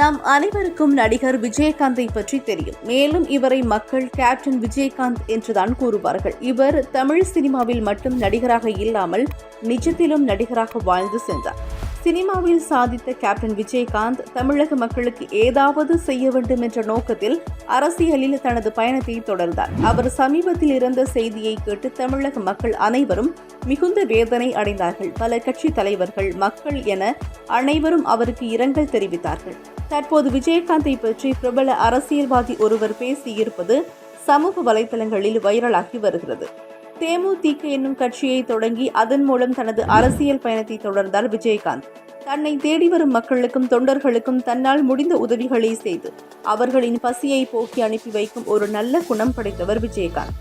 நாம் அனைவருக்கும் நடிகர் விஜயகாந்தை பற்றி தெரியும். மேலும் இவரை மக்கள் கேப்டன் விஜயகாந்த் என்றுதான் கூறுவார்கள். இவர் தமிழ் சினிமாவில் மட்டும் நடிகராக இல்லாமல் நிஜத்திலும் நடிகராக வாழ்ந்து சென்றார். சினிமாவில் சாதித்த கேப்டன் விஜயகாந்த் தமிழக மக்களுக்கு ஏதாவது செய்ய வேண்டும் என்ற நோக்கத்தில் அரசியலில் தனது பயணத்தை தொடர்ந்தார். அவர் சமீபத்தில் இறந்த செய்தியை கேட்டு தமிழக மக்கள் அனைவரும் மிகுந்த வேதனை அடைந்தார்கள். பல கட்சி தலைவர்கள் மக்கள் என அனைவரும் அவருக்கு இரங்கல் தெரிவித்தார்கள். தற்போது விஜயகாந்தை பற்றி பிரபல அரசியல்வாதி ஒருவர் பேசியிருப்பது சமூக வலைதளங்களில் வைரலாகி வருகிறது. தேமுதிக என்னும் கட்சியை தொடங்கி அதன் மூலம் தனது அரசியல் பயணத்தை தொடர்ந்தார் விஜயகாந்த். தன்னை தேடி வரும் மக்களுக்கும் தொண்டர்களுக்கும் தன்னால் முடிந்த உதவிகளை செய்து அவர்களின் பசியை போக்கி அனுப்பி வைக்கும் ஒரு நல்ல குணம் படைத்தவர் விஜயகாந்த்.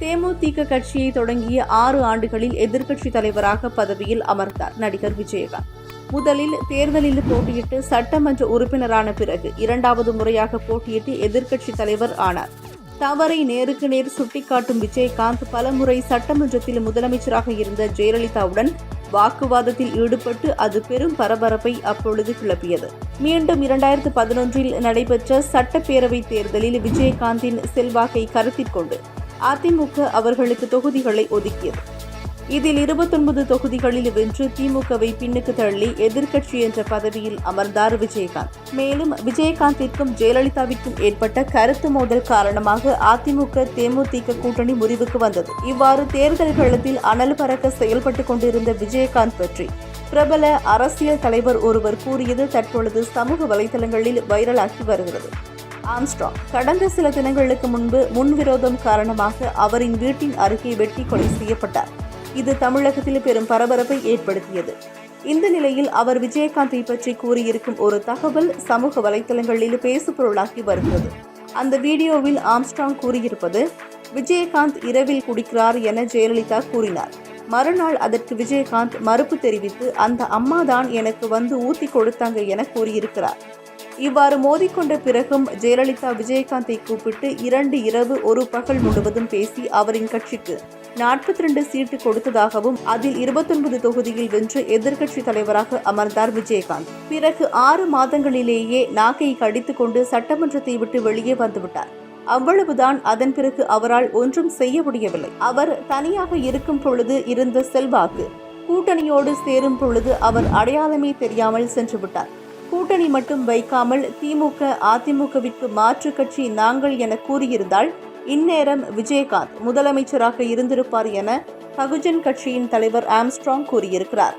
தேமுதிக கட்சியை தொடங்கிய ஆறு ஆண்டுகளில் எதிர்க்கட்சி தலைவராக பதவியில் அமர்ந்தார் நடிகர் விஜயகாந்த். முதலில் தேர்தலில் போட்டியிட்டு சட்டமன்ற உறுப்பினரான பிறகு இரண்டாவது முறையாக போட்டியிட்டு எதிர்க்கட்சி தலைவர் ஆனார். தவறை நேருக்கு நேர் சுட்டிக்காட்டும் விஜயகாந்த் பலமுறை சட்டமன்றத்தில் முதலமைச்சராக இருந்த ஜெயலலிதாவுடன் வாக்குவாதத்தில் ஈடுபட்டு அது பெரும் பரபரப்பை அப்பொழுது கிளப்பியது. மீண்டும் இரண்டாயிரத்து பதினொன்றில் நடைபெற்ற சட்டப்பேரவை தேர்தலில் விஜயகாந்தின் செல்வாக்கை கருத்தில் கொண்டு அதிமுக அவர்களுக்கு தொகுதிகளை ஒதுக்கியது. இதில் இருபத்தொன்பது தொகுதிகளில் வென்று திமுகவை பின்னுக்கு தள்ளி எதிர்க்கட்சி என்ற பதவியில் அமர்ந்தார் விஜயகாந்த். மேலும் விஜயகாந்திற்கும் ஜெயலலிதாவிற்கும் ஏற்பட்ட கருத்து மோதல் காரணமாக அதிமுக தேமுதிக கூட்டணி முடிவுக்கு வந்தது. இவ்வாறு தேர்தல் களத்தில் அனல் பறக்க செயல்பட்டுக் கொண்டிருந்த விஜயகாந்த் பற்றி பிரபல அரசியல் தலைவர் ஒருவர் கூறியது தற்பொழுது சமூக வலைதளங்களில் வைரலாகி வருகிறது. ஆம்ஸ்ட்ராங் கடந்த சில தினங்களுக்கு முன்பு முன்விரோதம் காரணமாக அவரின் வீட்டின் அருகே வெட்டி கொலை செய்யப்பட்டார். இது தமிழகத்தில் பெரும் பரபரப்பை ஏற்படுத்தியது. இந்த நிலையில் அவர் விஜயகாந்தை பற்றி கூறியிருக்கும் ஒரு தகவல் சமூக வலைதளங்களில் பேசுபொருளாகி வருகிறது. அந்த வீடியோவில் ஆம்ஸ்ட்ராங் கூறியிருப்பது விஜயகாந்த் இரவில் குடிக்கிறார் என ஜெயலலிதா கூறினார். மறுநாள் அதற்கு விஜயகாந்த் மறுப்பு தெரிவித்து அந்த அம்மாதான் எனக்கு வந்து ஊத்தி கொடுத்தாங்க என கூறியிருக்கிறார். இவ்வாறு மோதிக்கொண்ட பிறகும் ஜெயலலிதா விஜயகாந்தை கூப்பிட்டு இரண்டு இரவு ஒரு பகல் முழுவதும் பேசி அவரின் கட்சிக்கு நாற்பத்தி ரெண்டு சீட்டு கொடுத்ததாகவும் அதில் இருபத்தொன்பது தொகுதியில் வென்று எதிர்க்கட்சி தலைவராக அமர்ந்தார் விஜயகாந்த். பிறகு ஆறு மாதங்களிலேயே நாக்கை கடித்துக் கொண்டு சட்டமன்றத்தை விட்டு வெளியே வந்துவிட்டார். அவ்வளவுதான் அதன் பிறகு அவரால் ஒன்றும் செய்ய முடியவில்லை. அவர் தனியாக இருக்கும் பொழுது இருந்த செல்வாக்கு கூட்டணியோடு சேரும் பொழுது அவர் அடையாளமே தெரியாமல் சென்று விட்டார். கூட்டணி மட்டும் வைக்காமல் திமுக அதிமுகவிற்கு மாற்று கட்சி நாங்கள் என கூறியிருந்தால் இந்நேரம் விஜயகாந்த் முதலமைச்சராக இருந்திருப்பார் என பகுஜன் கட்சியின் தலைவர் ஆம்ஸ்ட்ராங் கூறியிருக்கிறார்.